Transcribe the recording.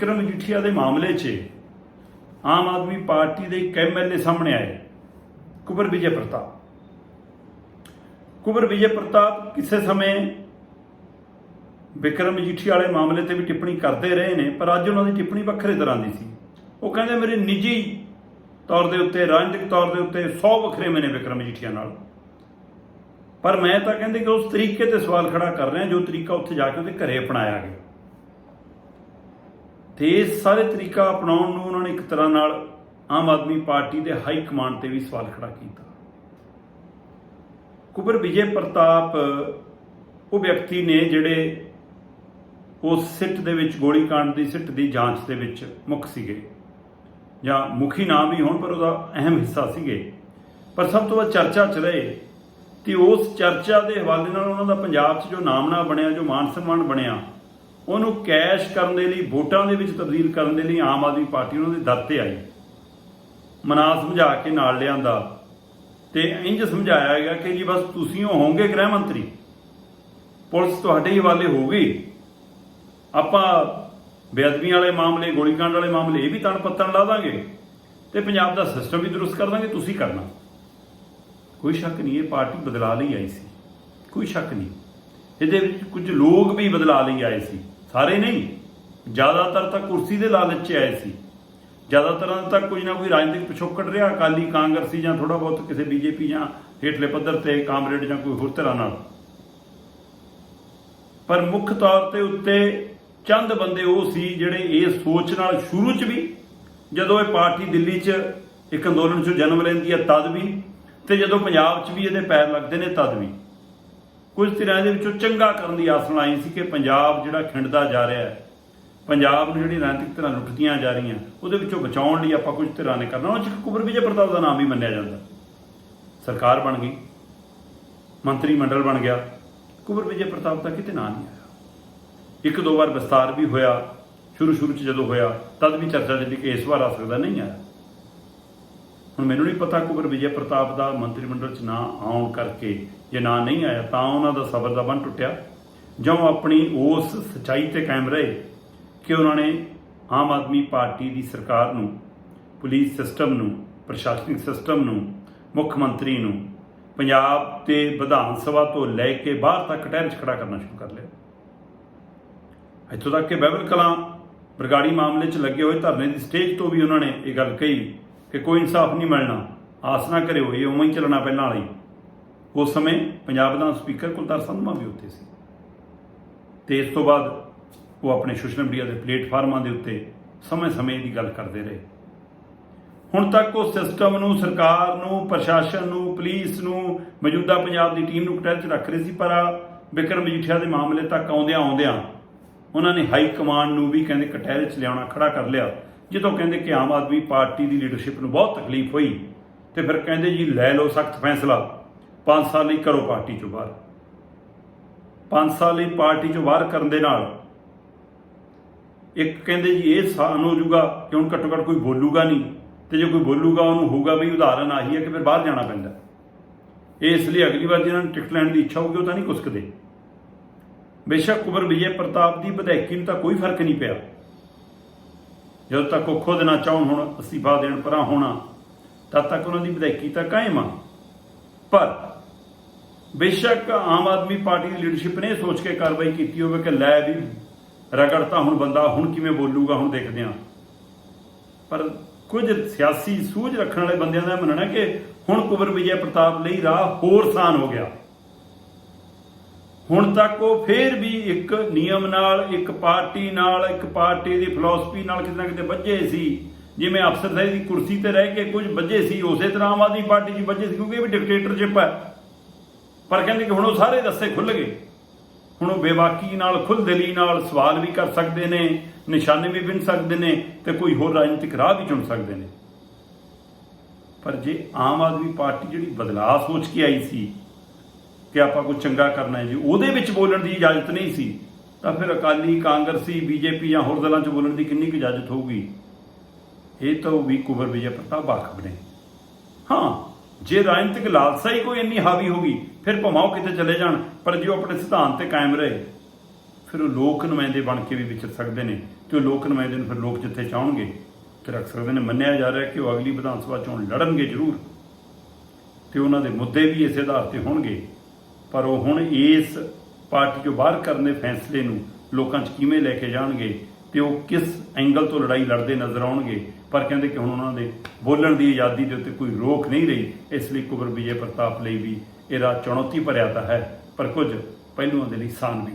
ਵਿਕਰਮ ਮਜੀਠੀਆ ਦੇ ਮਾਮਲੇ 'ਚ ਆਮ ਆਦਮੀ ਪਾਰਟੀ ਦੇ ਇੱਕ ਐਮਐਲਏ ਸਾਹਮਣੇ ਆਏ, ਕੁਬਰ ਵਿਜੇ ਪ੍ਰਤਾਪ। ਕੁਬਰ ਵਿਜੇ ਪ੍ਰਤਾਪ ਕਿਸੇ ਸਮੇਂ ਵਿਕਰਮ ਮਜੀਠੀਆ ਵਾਲੇ ਮਾਮਲੇ ਤੇ ਵੀ ਟਿੱਪਣੀ ਕਰਦੇ ਰਹੇ ਨੇ, ਪਰ ਅੱਜ ਉਹਨਾਂ ਦੀ ਟਿੱਪਣੀ ਵੱਖਰੇ ਤਰ੍ਹਾਂ ਦੀ ਸੀ। ਉਹ ਕਹਿੰਦੇ, ਮੇਰੇ ਨਿੱਜੀ ਤੌਰ ਦੇ ਉੱਤੇ, ਰਾਜਨੀਤਿਕ ਤੌਰ ਦੇ ਉੱਤੇ 100 ਵੱਖਰੇ ਮੈਨੇ ਵਿਕਰਮ ਮਜੀਠੀਆ ਨਾਲ। ਪਰ ਮੈਂ ਤਾਂ ਕਹਿੰਦੇ ਕਿ ਉਸ ਤਰੀਕੇ ਤੇ ਸਵਾਲ ਖੜਾ ਕਰ ਰਿਹਾ ਜੋ ਤਰੀਕਾ ਉੱਥੇ ਜਾ ਕੇ ਉਹਦੇ ਘਰੇ ਅਪਣਾਇਆ ਗਿਆ। ਤੇ ਇਸ ਸਾਰੇ ਤਰੀਕਾ ਅਪਣਾਉਣ ਨੂੰ ਉਹਨਾਂ ਨੇ ਇੱਕ ਤਰ੍ਹਾਂ ਨਾਲ ਆਮ ਆਦਮੀ ਪਾਰਟੀ ਦੇ ਹਾਈ ਕਮਾਂਡ ਤੇ ਵੀ ਸਵਾਲ ਖੜਾ ਕੀਤਾ। ਕੁਬਰ ਵਿਜੇ ਪ੍ਰਤਾਪ, ਉਹ ਵਿਅਕਤੀ ਨੇ ਜਿਹੜੇ ਉਸ ਸਿੱਟ ਦੇ ਵਿੱਚ ਗੋਲੀकांड ਦੀ ਸਿੱਟ ਦੀ ਜਾਂਚ ਦੇ ਵਿੱਚ ਮੁੱਖ ਸੀਗੇ। ਜਾਂ ਮੁਖੀ ਨਾ ਵੀ ਹੋਣ, ਪਰ ਉਹਦਾ ਅਹਿਮ ਹਿੱਸਾ ਸੀਗੇ। ਪਰ ਸਭ ਤੋਂ ਵੱਧ ਚਰਚਾ ਚ ਰਹੇ ਕਿ ਉਸ ਚਰਚਾ ਦੇ ਹਵਾਲੇ ਨਾਲ ਉਹਨਾਂ ਦਾ ਪੰਜਾਬ 'ਚ ਜੋ ਨਾਮਨਾ ਬਣਿਆ, ਜੋ ਮਾਨ ਸਨਮਾਨ ਬਣਿਆ ਉਹਨੂੰ ਕੈਸ਼ ਕਰਨ ਦੇ ਲਈ, ਵੋਟਾਂ ਦੇ ਵਿੱਚ ਤਬਦੀਲ ਕਰਨ ਦੇ ਲਈ ਆਮ ਆਦਮੀ ਪਾਰਟੀ ਉਹਨਾਂ ਦੇ ਦਰ ਤੇ ਆਈ। ਮਨਾ ਸਮਝਾ ਕੇ ਨਾਲ ਲਿਆਂਦਾ ਤੇ ਇੰਜ ਸਮਝਾਇਆ ਗਿਆ ਕਿ ਜੀ ਬਸ ਤੁਸੀਂ ਉਹ ਹੋਵੋਗੇ ਗ੍ਰਹਿ ਮੰਤਰੀ। ਪੁਲਿਸ ਤੁਹਾਡੇ ਹੀ ਹਵਾਲੇ ਹੋਊਗੀ। ਆਪਾਂ ਬੇਅਦਬੀ ਵਾਲੇ ਮਾਮਲੇ ਗੋਲੀकांड ਵਾਲੇ ਮਾਮਲੇ ਇਹ ਵੀ ਤਣ ਪੱਤਣ ਲਾ ਦਾਂਗੇ ਤੇ ਪੰਜਾਬ ਦਾ ਸਿਸਟਮ ਵੀ ਦਰੁਸਤ ਕਰ ਦਾਂਗੇ, ਤੁਸੀਂ ਕਰਨਾ। ਕੋਈ ਸ਼ੱਕ ਨਹੀਂ, ਇਹ ਪਾਰਟੀ ਬਦਲਾ ਲਈ ਆਈ ਸੀ। ਕੋਈ ਸ਼ੱਕ ਨਹੀਂ। ਇਹਦੇ ਵਿੱਚ ਕੁਝ ਲੋਕ ਵੀ ਬਦਲਾ ਲਈ ਆਏ ਸੀ। ਸਾਰੇ ਨਹੀਂ। ਜ਼ਿਆਦਾਤਰ ਤਾਂ ਕੁਰਸੀ ਦੇ ਲਾਲਚ 'ਚ ਆਏ ਸੀ। ਜ਼ਿਆਦਾਤਰ ਤਾਂ ਕੋਈ ਨਾ ਕੋਈ ਰਾਜਨੀਤਿਕ ਪਿਛੋਕੜ ਰਿਹਾ। ਅਕਾਲੀ ਕਾਂਗਰਸੀ ਜਾਂ ਥੋੜਾ ਬਹੁਤ ਕਿਸੇ ਬੀਜੇਪੀ ਜਾਂ ਹੇਠਲੇ ਪੱਧਰ ਤੇ ਕਾਮਰੇਡ ਜਾਂ ਕੋਈ ਹੋਰ ਤਰ੍ਹਾਂ ਨਾਲ। ਪਰ ਮੁੱਖ ਤੌਰ ਤੇ ਉੱਤੇ ਚੰਦ ਬੰਦੇ ਉਹ ਸੀ ਜਿਹੜੇ ਇਹ ਸੋਚ ਨਾਲ ਸ਼ੁਰੂ 'ਚ ਵੀ, ਜਦੋਂ ਇਹ ਪਾਰਟੀ ਦਿੱਲੀ 'ਚ ਇੱਕ ਅੰਦੋਲਨ 'ਚੋਂ ਜਨਮ ਲੈਂਦੀ ਹੈ, ਤਦ ਵੀ, ਤੇ ਜਦੋਂ ਪੰਜਾਬ 'ਚ ਵੀ ਇਹਦੇ ਪੈਰ ਲੱਗਦੇ ਨੇ, ਤਦ ਵੀ। ਕੁਝ ਧਿਰਾਂ ਦੇ ਵਿੱਚੋਂ ਚੰਗਾ ਕਰਨ ਦੀ ਆਸ ਨਾਲ ਆਈ ਸੀ ਕਿ ਪੰਜਾਬ ਜਿਹੜਾ ਖਿੰਡਦਾ ਜਾ ਰਿਹਾ ਹੈ, ਪੰਜਾਬ ਨੂੰ ਜਿਹੜੀ ਰਾਜਨੀਤਿਕ ਧਿਰਾਂ ਲੁੱਟਦੀਆਂ ਜਾ ਰਹੀਆਂ, ਉਹਦੇ ਵਿੱਚੋਂ ਬਚਾਉਣ ਲਈ ਆਪਾਂ ਕੁਝ ਧਿਰਾਂ ਨੇ ਕਰਨਾ। ਉਹ 'ਚ ਇੱਕ ਕੁਬਰ ਵਿਜੇ ਪ੍ਰਤਾਪ ਦਾ ਨਾਮ ਵੀ ਮੰਨਿਆ ਜਾਂਦਾ। ਸਰਕਾਰ ਬਣ ਗਈ, ਮੰਤਰੀ ਮੰਡਲ ਬਣ ਗਿਆ। ਕੁਬਰ ਵਿਜੇ ਪ੍ਰਤਾਪ ਦਾ ਕਿਤੇ ਨਾਂ ਨਹੀਂ ਆਇਆ। ਇੱਕ ਦੋ ਵਾਰ ਵਿਸਤਾਰ ਵੀ ਹੋਇਆ ਸ਼ੁਰੂ ਸ਼ੁਰੂ ਚ ਜਦੋਂ ਹੋਇਆ, ਤਦ ਵੀ ਚਰਚਾ ਚੱਲੀ ਕਿ ਇਸ ਵਾਰ ਆ ਸਕਦਾ ਨਹੀਂ ਆਇਆ। ਹੁਣ ਮੈਨੂੰ ਨਹੀਂ ਪਤਾ ਕੁਬਰ ਵਿਜੇ ਪ੍ਰਤਾਪ ਦਾ ਮੰਤਰੀ ਮੰਡਲ ਚ ਨਾ ਆਉਣ ਕਰਕੇ ਜੇ ਨਾ ਨਹੀਂ ਆਇਆ ਤਾਂ ਉਹਨਾਂ ਦਾ ਸਬਰ ਦਾ ਬੰਨ ਟੁੱਟਿਆ। ਜਦੋਂ ਆਪਣੀ ਉਸ ਸਚਾਈ ਤੇ ਕਾਇਮ ਰਹੇ ਕਿ ਉਹਨਾਂ ਨੇ ਆਮ ਆਦਮੀ ਪਾਰਟੀ ਦੀ ਸਰਕਾਰ ਨੂੰ, ਪੁਲਿਸ ਸਿਸਟਮ ਨੂੰ, ਪ੍ਰਸ਼ਾਸਨਿਕ ਸਿਸਟਮ ਨੂੰ, ਮੁੱਖ ਮੰਤਰੀ ਨੂੰ, ਪੰਜਾਬ ਤੇ ਵਿਧਾਨ ਸਭਾ ਤੋਂ ਲੈ ਕੇ ਬਾਹਰ ਤੱਕ ਟਹਿਰ 'ਚ ਖੜਾ ਕਰਨਾ ਸ਼ੁਰੂ ਕਰ ਲਿਆ। ਇੱਥੋਂ ਤੱਕ ਕਿ ਬਹਿਬਲ ਕਲਾਂ ਬਰਗਾੜੀ ਮਾਮਲੇ 'ਚ ਲੱਗੇ ਹੋਏ ਧਰਨੇ ਦੀ ਸਟੇਜ ਤੋਂ ਵੀ ਉਹਨਾਂ ਨੇ ਇਹ ਗੱਲ ਕਹੀ ਕਿ ਕੋਈ ਇਨਸਾਫ ਨਹੀਂ ਮਿਲਣਾ। ਆਸ ਨਾ ਕਰਿਓ, ਇਹ ਉਵੇਂ ਹੀ ਚੱਲਣਾ ਪਹਿਲਾਂ ਵਾਲੀ। ਉਸ ਸਮੇਂ ਪੰਜਾਬ ਦਾ ਸਪੀਕਰ ਕੁਲਤਾਰ ਸੰਧਮਾ ਵੀ ਉੱਥੇ ਸੀ। ਤੇ ਇਸ ਤੋਂ ਬਾਅਦ ਉਹ ਆਪਣੇ ਸੋਸ਼ਲ ਮੀਡੀਆ ਦੇ ਪਲੇਟਫਾਰਮਾਂ ਦੇ ਉੱਤੇ ਸਮੇਂ-ਸਮੇਂ ਦੀ ਗੱਲ ਕਰਦੇ ਰਹੇ। ਹੁਣ ਤੱਕ ਉਹ ਸਿਸਟਮ ਨੂੰ, ਸਰਕਾਰ ਨੂੰ, ਪ੍ਰਸ਼ਾਸਨ ਨੂੰ, ਪੁਲਿਸ ਨੂੰ, ਮੌਜੂਦਾ ਪੰਜਾਬ ਦੀ ਟੀਮ ਨੂੰ ਕਟਹਿਲ 'ਚ ਰੱਖ ਰਹੇ ਸੀ, ਪਰ ਆਹ ਵਿਕਰਮ ਮਜੀਠੀਆ ਦੇ ਮਾਮਲੇ ਤੱਕ ਆਉਂਦਿਆਂ ਆਉਂਦਿਆਂ ਉਹਨਾਂ ਨੇ ਹਾਈ ਕਮਾਂਡ ਨੂੰ ਵੀ ਕਹਿੰਦੇ ਕਟਹਿਲ 'ਚ ਲਿਆਉਣਾ, ਖੜਾ ਕਰ ਲਿਆ। ਜਦੋਂ ਕਹਿੰਦੇ ਕਿ ਆਮ ਆਦਮੀ ਪਾਰਟੀ ਦੀ ਲੀਡਰਸ਼ਿਪ ਨੂੰ ਬਹੁਤ ਤਕਲੀਫ ਹੋਈ, ਤੇ ਫਿਰ ਕਹਿੰਦੇ ਜੀ ਲੈ ਲਓ ਸਖਤ ਫੈਸਲਾ 5 ਸਾਲ ਲਈ ਕਰੋ ਪਾਰਟੀ ਚੋਂ ਬਾਹਰ। 5 ਸਾਲ ਲਈ ਪਾਰਟੀ ਚੋਂ ਬਾਹਰ ਕਰਨ ਦੇ ਨਾਲ ਇੱਕ ਕਹਿੰਦੇ ਜੀ ਇਹ ਸਾਨ ਹੋ ਜਾਊਗਾ ਕਿ ਹੁਣ ਘੱਟੋ ਘੱਟ ਕੋਈ ਬੋਲੂਗਾ ਨਹੀਂ, ਤੇ ਜੇ ਕੋਈ ਬੋਲੂਗਾ ਉਹਨੂੰ ਹੋਊਗਾ ਵੀ ਉਦਾਹਰਨ ਆਹੀ ਹੈ ਕਿ ਫਿਰ ਬਾਹਰ ਜਾਣਾ ਪੈਂਦਾ। ਇਹ ਇਸ ਲਈ ਅਗਲੀ ਵਾਰ ਜਿਹਨਾਂ ਨੂੰ ਟਿਕਟ ਲੈਣ ਦੀ ਇੱਛਾ ਹੋਊਗੀ ਉਹ ਤਾਂ ਨਹੀਂ ਕੁਸਕਦੇ। ਬੇਸ਼ੱਕ ਕੁਬਰ ਵਿਜੇ ਪ੍ਰਤਾਪ ਦੀ ਵਿਧਾਇਕੀ ਨੂੰ ਤਾਂ ਕੋਈ ਫ਼ਰਕ ਨਹੀਂ ਪਿਆ। ਜਦੋਂ ਤੱਕ ਉਹ ਖੁਦ ਨਾ ਚਾਹੁਣ ਹੁਣ ਅਸਤੀਫਾ ਦੇਣ ਪਰਾਂ ਹੋਣਾ, ਤਦ ਤੱਕ ਉਹਨਾਂ ਦੀ ਵਿਧਾਇਕੀ ਤਾਂ ਕਾਇਮ ਆ। ਪਰ ਬੇਸ਼ੱਕ ਆਮ ਆਦਮੀ ਪਾਰਟੀ ਦੀ ਲੀਡਰਸ਼ਿਪ ਨੇ ਇਹ ਸੋਚ ਕੇ ਕਾਰਵਾਈ ਕੀਤੀ ਹੋਵੇ ਕਿ ਲੈ ਵੀ ਰਗੜਤਾ ਹੁਣ ਬੰਦਾ ਹੁਣ ਕਿਵੇਂ ਬੋਲੂਗਾ ਹੁਣ ਦੇਖਦੇ ਹਾਂ। ਪਰ ਕੁਝ ਸਿਆਸੀ ਸੂਝ ਰੱਖਣ ਵਾਲੇ ਬੰਦਿਆਂ ਦਾ ਮੰਨਣਾ ਕਿ ਹੁਣ ਕੁਬਰ ਵਿਜੇ ਪ੍ਰਤਾਪ ਲਈ ਰਾਹ ਹੋਰ ਆਸਾਨ ਹੋ ਗਿਆ। ਹੁਣ ਤੱਕ ਉਹ ਫੇਰ ਵੀ ਇੱਕ ਨਿਯਮ ਨਾਲ, ਇੱਕ ਪਾਰਟੀ ਨਾਲ, ਇੱਕ ਪਾਰਟੀ ਦੀ ਫਿਲਾਸਫੀ ਨਾਲ ਕਿਤੇ ਨਾ ਕਿਤੇ ਵੱਜੇ ਸੀ। ਜਿਵੇਂ ਅਫਸਰ ਸਾਹਿਬ ਦੀ ਕੁਰਸੀ ਤੇ ਰਹਿ ਕੇ ਕੁਝ ਵੱਜੇ ਸੀ, ਉਸੇ ਤਰ੍ਹਾਂ ਆਮ ਆਦਮੀ ਪਾਰਟੀ 'ਚ ਵੱਜੇ ਸੀ, ਕਿਉਂਕਿ ਇਹ ਵੀ ਡਿਕਟੇਟਰਸ਼ਿਪ ਹੈ। ਪਰ ਕਹਿੰਦੇ ਕਿ ਹੁਣ ਉਹ ਸਾਰੇ ਰਸਤੇ ਖੁੱਲ ਗਏ। ਹੁਣ ਉਹ ਬੇਵਾਕੀ ਨਾਲ ਖੁੱਲ੍ਹਦਿਲੀ ਨਾਲ ਸਵਾਲ ਵੀ ਕਰ ਸਕਦੇ ਨੇ, ਨਿਸ਼ਾਨੇ ਵੀ ਬਿੰਨ ਸਕਦੇ ਨੇ ਤੇ ਕੋਈ ਹੋਰ ਰਾਜਨੀਤਿਕ ਰਾਹ ਵੀ ਚੁਣ ਸਕਦੇ ਨੇ। ਪਰ ਜੇ ਆਮ ਆਦਮੀ ਪਾਰਟੀ ਜਿਹੜੀ ਬਦਲਾਅ ਸੋਚ ਕੇ ਆਈ ਸੀ ਕਿ ਆਪਾਂ ਕੁਝ ਚੰਗਾ ਕਰਨਾ ਹੈ ਜੀ। ਉਹਦੇ ਵਿੱਚ ਬੋਲਣ ਦੀ ਇਜਾਜ਼ਤ ਨਹੀਂ ਸੀ, ਤਾਂ ਫਿਰ ਅਕਾਲੀ ਕਾਂਗਰਸੀ, ਬੀਜੇਪੀ ਜਾਂ ਹੋਰ ਦਲਾਂ 'ਚ ਬੋਲਣ ਦੀ ਕਿੰਨੀ ਕੁ ਇਜਾਜ਼ਤ ਹੋਊਗੀ? ਇਹ ਤਾਂ ਵੀ ਕੁਬਰ ਵਿਜੇ ਪ੍ਰਤਾਪ ਵਾਕਫ ਨੇ। ਹਾਂ, ਜੇ ਰਾਜਨੀਤਿਕ ਲਾਲਸਾ ਹੀ ਕੋਈ ਇੰਨੀ ਹਾਵੀ ਹੋਗੀ ਫਿਰ ਭਮਾਓ ਕਿਤੇ ਚਲੇ ਜਾਣ, ਪਰ ਜੇ ਉਹ ਆਪਣੇ ਸਿਧਾਂਤ ਤੇ ਕਾਇਮ ਰਹੇ, ਫਿਰ ਉਹ ਲੋਕ ਨੁਮਾਇੰਦੇ ਬਣ ਕੇ ਵੀ ਵਿਚਰ ਸਕਦੇ ਨੇ ਤੇ ਉਹ ਲੋਕ ਨੁਮਾਇੰਦੇ ਨੂੰ ਫਿਰ ਲੋਕ ਜਿੱਥੇ ਚਾਹਣਗੇ ਤੇ ਰੱਖ ਸਕਦੇ ਨੇ ਮੰਨਿਆ ਜਾ ਰਿਹਾ ਕਿ ਉਹ ਅਗਲੀ ਵਿਧਾਨ ਸਭਾ ਚੋਣ ਲੜਨਗੇ ਜ਼ਰੂਰ ਤੇ ਉਹਨਾਂ ਦੇ ਮੁੱਦੇ ਵੀ ਇਸੇ ਆਧਾਰ ਤੇ ਹੋਣਗੇ। ਪਰ ਉਹ ਹੁਣ ਇਸ ਪਾਰਟੀ ਚੋਂ ਬਾਹਰ ਕਰਨ ਦੇ ਫੈਸਲੇ ਨੂੰ ਲੋਕਾਂ 'ਚ ਕਿਵੇਂ ਲੈ ਕੇ ਜਾਣਗੇ ਤੇ ਉਹ ਕਿਸ ਐਂਗਲ ਤੋਂ ਲੜਾਈ ਲੜਦੇ ਨਜ਼ਰ ਆਉਣਗੇ? ਪਰ ਕਹਿੰਦੇ ਕਿ ਹੁਣ ਉਹਨਾਂ ਦੇ ਬੋਲਣ ਦੀ ਆਜ਼ਾਦੀ ਦੇ ਉੱਤੇ ਕੋਈ ਰੋਕ ਨਹੀਂ ਰਹੀ। ਇਸ ਲਈ ਕੁਬਰ ਵਿਜੇ ਪ੍ਰਤਾਪ ਲਈ ਵੀ ਇਹਦਾ ਚੁਣੌਤੀ ਭਰਿਆ ਤਾਂ ਹੈ, ਪਰ ਕੁਝ ਪਹਿਲੂਆਂ ਦੇ ਲਈ ਆਸਾਨ ਵੀ